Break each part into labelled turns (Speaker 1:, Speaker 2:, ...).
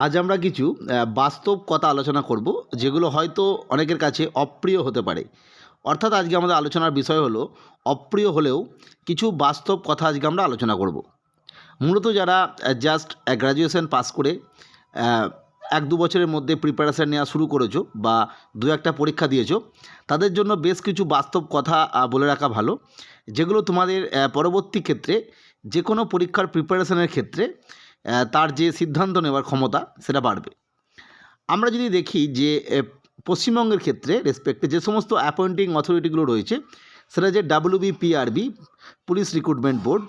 Speaker 1: আজ আমরা কিছু বাস্তব কথা আলোচনা করব, যেগুলো হয়তো অনেকের কাছে অপ্রিয় হতে পারে। অর্থাৎ আজকে আমাদের আলোচনার বিষয় হলো, অপ্রিয় হলেও কিছু বাস্তব কথা আজকে আমরা আলোচনা করব। মূলত যারা জাস্ট গ্র্যাজুয়েশন পাস করে এক দু বছরের মধ্যে প্রিপারেশান নেওয়া শুরু করেছ বা দু একটা পরীক্ষা দিয়েছ, তাদের জন্য বেশ কিছু বাস্তব কথা বলে রাখা ভালো, যেগুলো তোমাদের পরবর্তী ক্ষেত্রে যে কোনো পরীক্ষার প্রিপারেশানের ক্ষেত্রে তার যে সিদ্ধান্ত নেওয়ার ক্ষমতা সেটা বাড়বে। আমরা যদি দেখি যে পশ্চিমবঙ্গের ক্ষেত্রে রেসপেক্টে যে সমস্ত অ্যাপয়েন্টিং অথরিটিগুলো রয়েছে, সেটা যে WBPRB police recruitment board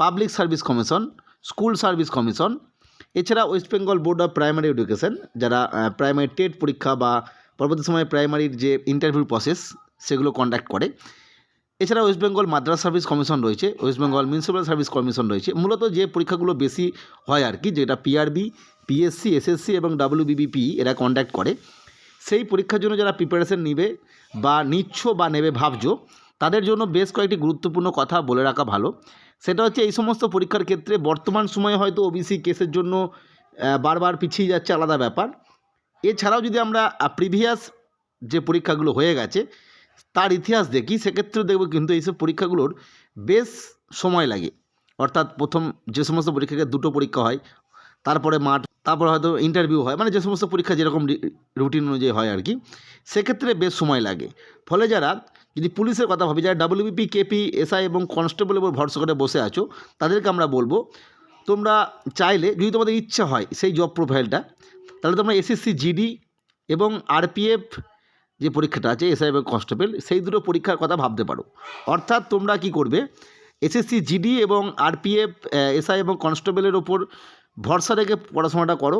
Speaker 1: public service commission school service commission এছাড়া West Bengal board of primary education যারা প্রাইমারি টেট পরীক্ষা বা পরবর্তী সময়ে প্রাইমারির যে ইন্টারভিউ প্রসেস সেগুলো কন্ডাক্ট করে। এছাড়া West Bengal Madrasah service commission রয়েছে West Bengal municipal service commission রয়েছে। মূলত যে পরীক্ষাগুলো বেশি হয় আর কি, যেটা পিআরবি পিএসসি এসএসসি এবং ডাব্লিউবিবিপি এরা কন্ডাক্ট করে, সেই পরীক্ষার জন্য যারা প্রিপারেশন নিবে বা নিচ্ছ বা নেবে ভাবছ, তাদের জন্য বেশ কয়েকটি গুরুত্বপূর্ণ কথা বলে রাখা ভালো। সেটা হচ্ছে এই সমস্ত পরীক্ষার ক্ষেত্রে বর্তমান সময়ে হয়তো ওবিসি কেসের জন্য বারবার পিছিয়ে যাচ্ছে আলাদা ব্যাপার। এছাড়াও যদি আমরা প্রিভিয়াস যে পরীক্ষাগুলো হয়ে গেছে তার ইতিহাস দেখি, সেক্ষেত্রে দেখব কিন্তু এইসব পরীক্ষাগুলোর বেশ সময় লাগে। অর্থাৎ প্রথম যে সমস্ত পরীক্ষাকে দুটো পরীক্ষা হয়, তারপরে মাঠ, তারপরে হয়তো ইন্টারভিউ হয় মানে যে সমস্ত পরীক্ষা যেরকম রুটিন অনুযায়ী হয় আর কি সেক্ষেত্রে বেশ সময় লাগে। ফলে যারা যদি পুলিশের কথা ভাবি, যারা ডাব্লিউবিপি কেপি এসআই এবং কনস্টেবল উপর ভরসা করে বসে আছো, তাদেরকে আমরা বলব, তোমরা চাইলে যদি তোমাদের ইচ্ছা হয় সেই জব প্রোফাইলটা তাহলে তোমরা এসএসসি জিডি এবং আরপিএফ যে পরীক্ষাটা আছে, এসআই এবং কনস্টেবল, সেই দুটো পরীক্ষার কথা ভাবতে পারো। অর্থাৎ তোমরা কি করবে, এসএসসি, জিডি এবং আরপিএফ এসআই এবং কনস্টেবলের ওপর ভরসা রেখে পড়াশোনাটা করো।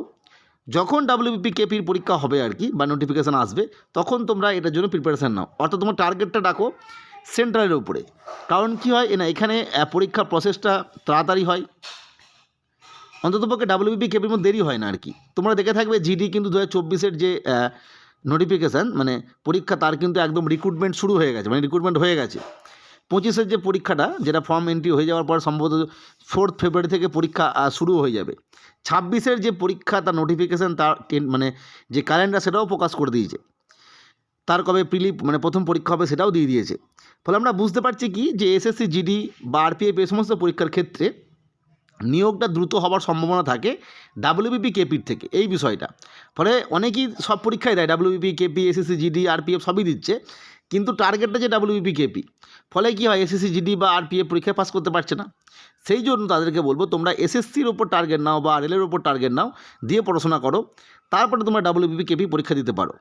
Speaker 1: যখন ডাব্লিউবিপি কেপির পরীক্ষা হবে আর কি, বা নোটিফিকেশান আসবে, তখন তোমরা এটার জন্য প্রিপারেশান নাও। অর্থাৎ তোমার টার্গেটটা ডাকো সেন্ট্রালের উপরে। কারণ কি হয় না, এখানে পরীক্ষার প্রসেসটা তাড়াতাড়ি হয়। অন্ততপক্ষে ডাব্লিউবিপি কেপির মধ্যে দেরি হয় না আর কি। তোমরা দেখে থাকবে, জিডি কিন্তু দু হাজার যে নোটিফিকেশান মানে পরীক্ষা তার কিন্তু একদম রিক্রুটমেন্ট শুরু হয়ে গেছে মানে রিক্রুটমেন্ট হয়ে গেছে। পঁচিশের যে পরীক্ষাটা, যেটা ফর্ম এন্ট্রি হয়ে যাওয়ার পর সম্ভবত ফোর্থ ফেব্রুয়ারি থেকে পরীক্ষা শুরু হয়ে যাবে। ছাব্বিশের যে পরীক্ষা, তার নোটিফিকেশান তার মানে যে ক্যালেন্ডার সেটাও প্রকাশ করে দিয়েছে। তার কবে প্রিলি মানে প্রথম পরীক্ষা হবে, সেটাও দিয়ে দিয়েছে। ফলে আমরা বুঝতে পারছি কি, যে এসএসসি জিডি বা আরপিএফ এই সমস্ত পরীক্ষার ক্ষেত্রে নিয়োগটা দ্রুত হওয়ার সম্ভাবনা থাকে ডাব্লিউবিপি কেপির থেকে, এই বিষয়টা। ফলে অনেকেই সব পরীক্ষায় দেয় WBP KP SSC GD RPF সবই দিচ্ছে, কিন্তু টার্গেটটা যে ডাব্লিউবিপি কেপি ফলে কী হয় এসএসসি জিডি বা আরপিএফ পরীক্ষায় পাস করতে পারছে না। সেই জন্য তাদেরকে বলব, তোমরা এসএসসির ওপর টার্গেট নাও বা রেলের ওপর টার্গেট নাও, দিয়ে পড়াশোনা করো, তারপরে তোমরা ডাব্লিউবিপি কেপি পরীক্ষা দিতে পারো।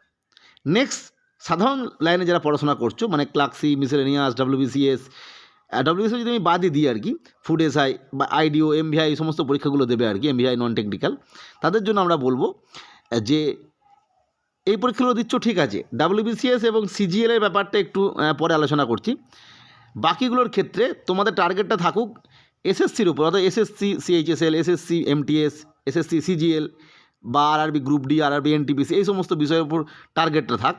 Speaker 1: নেক্সট সাধারণ লাইনে যারা পড়াশোনা করছ মানে ক্লাক্সি মিসেলেনিয়াস ডাব্লিউবিসিএস ডাব্লিউবিসি যদি আমি বাদই দিই আর কি ফুড এসআই বা আইডিও এমভিআই এই সমস্ত পরীক্ষাগুলো দেবে আর কি এমভিআই নন টেকনিক্যাল তাদের জন্য আমরা বলব যে এই পরীক্ষাগুলো দিচ্ছ ঠিক আছে ডাব্লিউবিসিএস এবং সিজিএল এর ব্যাপারটা একটু পরে আলোচনা করছি। বাকিগুলোর ক্ষেত্রে তোমাদের টার্গেটটা থাকুক এসএসসির উপর, অর্থাৎ SSC CHSL SSC MTS SSC CGL বা RRB group D RRB NTPC এই সমস্ত বিষয়ের উপর টার্গেটটা থাক।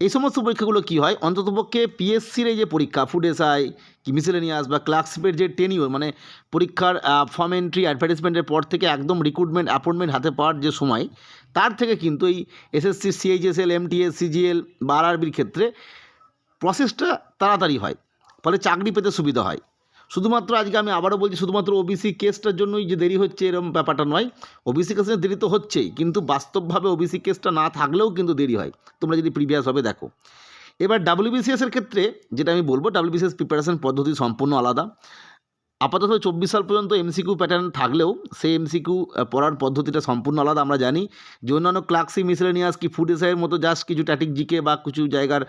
Speaker 1: এই সমস্ত পরীক্ষাগুলো কি হয়? অন্ততপক্ষে পিএসসির এই যে পরীক্ষা ফুড এসআই কি মিসেলেনিয়াস বা ক্লার্কশিপের যে টেনিওর মানে পরীক্ষার ফর্ম এন্ট্রি অ্যাডভার্টাইজমেন্টের পর থেকে একদম রিক্রুটমেন্ট অ্যাপয়েন্টমেন্ট হাতে পাওয়ার যে সময়, তার থেকে কিন্তু এই এসএসসি সিএইচএসএল এমটিএস সিজিএল বা আরআরবির ক্ষেত্রে প্রসেসটা তাড়াতাড়ি হয়। ফলে চাকরি পেতে সুবিধা হয়। শুধুমাত্র আজকে আমি আবারও বলছি, শুধুমাত্র ওবিসি কেসটার জন্যই যে দেরি হচ্ছে এরকম ব্যাপারটা নয়। ওবিসি কেসের দেরি তো হচ্ছেই, কিন্তু বাস্তবভাবে ওবিসি কেসটা না থাকলেও কিন্তু দেরি হয়। তোমরা যদি প্রিভিয়াস হবে, দেখো। এবার ডাব্লিউবিসিএস এর ক্ষেত্রে, যেটা আমি বলব ডাব্লিউবিসিএস প্রিপারেশন পদ্ধতি সম্পূর্ণ আলাদা। আপাতত চব্বিশ সাল পর্যন্ত এমসিকিউ প্যাটার্ন থাকলেও সেই এমসিকিউ পড়ার পদ্ধতিটা সম্পূর্ণ আলাদা, আমরা জানি যে অন্যান্য ক্লার্কসি মিসলেনিয়াস কি ফুড এসআইয়ের মতো জাস্ট কিছু ট্যাটিক জিকে বা কিছু জায়গার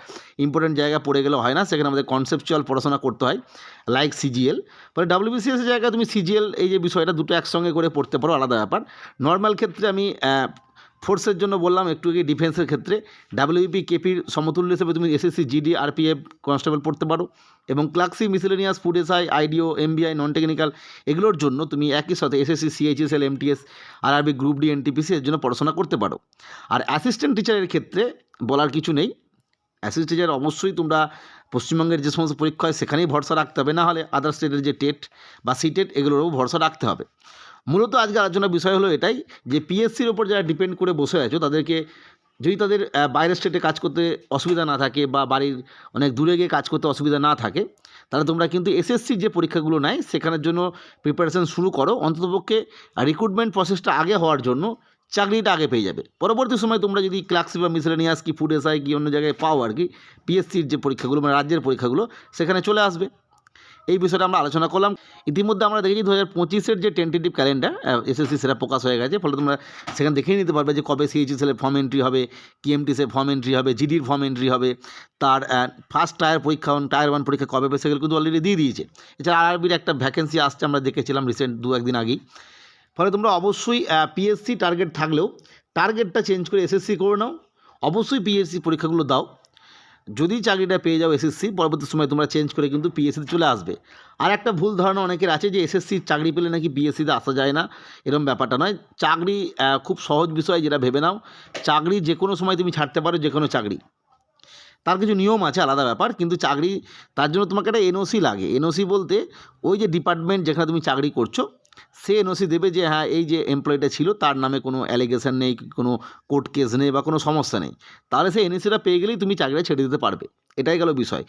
Speaker 1: ইম্পর্টেন্ট জায়গা পড়ে গেলে হয় না। সেখানে আমাদের কনসেপচুয়াল পড়াশোনা করতে হয় লাইক সিজিএল ফলে ডাব্লিউবিসিএস এর জায়গায় তুমি সিজিএল এই যে বিষয়টা দুটো একসঙ্গে করে পড়তে পারো, আলাদা ব্যাপার। নর্মাল ক্ষেত্রে আমি ফোর্সের জন্য বললাম একটু আগে ডিফেন্সের ক্ষেত্রে। ডাব্লিউপি কেপির সমতুল্য হিসেবে তুমি এসএসসি জিডি আরপিএফ কনস্টেবল পড়তে পারো। এবং ক্লাক্সি মিসেলেনিয়াস ফুড এসআই আইডিও এমবিআই নন টেকনিক্যাল এগুলোর জন্য তুমি একই সাথে SSC CHSL MTS RRB group D NTPC এর জন্য পড়াশোনা করতে পারো। আর অ্যাসিস্ট্যান্ট টিচারের ক্ষেত্রে বলার কিছু নেই। অ্যাসিস্ট্যান্ট টিচার অবশ্যই তোমরা পশ্চিমবঙ্গের যে সমস্ত পরীক্ষা হয়, সেখানেই ভরসা রাখতে হবে। না হলে আদার স্টেটের যে টেট বা সিটেট এগুলোরও ভরসা রাখতে হবে। মূলত আজকে আলোচনার বিষয় হলো এটাই যে পিএসসির ওপর যারা ডিপেন্ড করে বসে আছো, তাদেরকে যদি তাদের বাইরের স্টেটে কাজ করতে অসুবিধা না থাকে বা বাড়ির অনেক দূরে গিয়ে কাজ করতে অসুবিধা না থাকে, তাহলে তোমরা কিন্তু এসএসসির যে পরীক্ষাগুলো নেয়, সেখানের জন্য প্রিপারেশন শুরু করো। অন্ততপক্ষে রিক্রুটমেন্ট প্রসেসটা আগে হওয়ার জন্য চাকরিটা আগে পেয়ে যাবে। পরবর্তী সময় তোমরা যদি ক্লার্কশিপ বা মিসলেনিয়াস কি ফুড এসআই কি অন্য জায়গায় পাও আর কি পিএসসির যে পরীক্ষাগুলো মানে রাজ্যের পরীক্ষাগুলো, সেখানে চলে আসবে। এই বিষয়টা আমরা আলোচনা করলাম। ইতিমধ্যে আমরা দেখেছি দু হাজার পঁচিশের যে টেন্টেটিভ ক্যালেন্ডার এসএসসি সেটা প্রকাশ হয়ে গেছে, ফলে তোমরা সেখানে দেখেই নিতে পারবে যে কবে সিএইচএসএলের ফর্ম এন্ট্রি হবে কিএমটিসের ফর্ম এন্ট্রি হবে জিডির ফর্ম এন্ট্রি হবে, তার ফার্স্ট টায়ার পরীক্ষা টায়ার ওয়ান পরীক্ষা কবে হবে সেগুলো কিন্তু অলরেডি দিয়ে দিয়েছে। এছাড়া আরআরবির একটা ভ্যাকেন্সি আসছে আমরা দেখেছিলাম রিসেন্ট দু, একদিন আগেই। ফলে তোমরা অবশ্যই পিএসসি টার্গেট থাকলেও টার্গেটটা চেঞ্জ করে এসএসসি করে নাও। অবশ্যই পিএসসি পরীক্ষাগুলো দাও। যদি চাকরিটা পেয়ে যাও এসএসসি পরবর্তী সময় তোমরা চেঞ্জ করে কিন্তু পিএসসিতে চলে আসবে। আর একটা ভুল ধারণা অনেকের আছে যে এসএসসির চাকরি পেলে নাকি পিএসসিতে আসা যায় না এরকম ব্যাপারটা নয়। চাকরি খুব সহজ বিষয় যেটা ভেবে নাও। চাকরি যে কোনো সময় তুমি ছাড়তে পারো যে কোনো চাকরি। তার কিছু নিয়ম আছে, আলাদা ব্যাপার। কিন্তু চাকরি, তার জন্য তোমাকে একটা এনওসি লাগে। এনওসি বলতে ওই যে ডিপার্টমেন্ট যেখানে তুমি চাকরি করছ সে এনওসি দেবে যে হ্যাঁ এই যে এমপ্লয়িটা ছিল, তার নামে কোনো অ্যালিগেশন নেই, কোনো কোর্ট কেস নেই বা কোনো সমস্যা নেই। তাহলে সেই এনওসিটা পেয়ে গেলেই তুমি চাকরিটা ছেড়ে দিতে পারবে। এটাই গেল বিষয়।